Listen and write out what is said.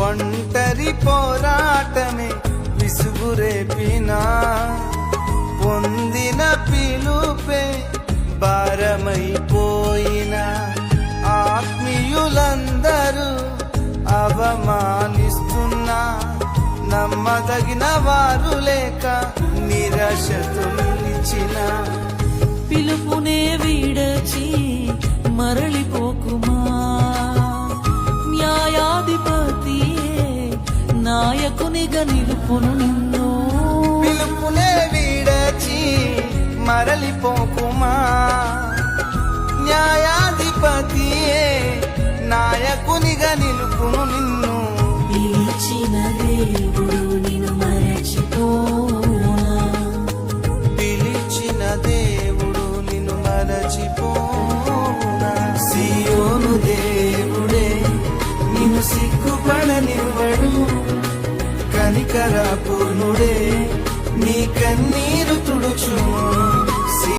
ఒంటరి పోరాటమే విసుగురేపినా పొందిన పిలుపే భారమైపోయిన ఆత్మీయులందరూ అవమానిస్తున్నా నమ్మదగిన వారు లేక నిరశ న్యాయాధిపతియే నాయకునిగా నిలుపును నిన్ను. పిలుపునే వీడచి మరలిపోకుమా? న్యాయాధిపతియే నాయకునిగా నిలుపును నిన్ను. పిలిచిన దేవుడు సిగ్గుపడనివ్వడు. కనికర పూర్ణుడే నీ కన్నీ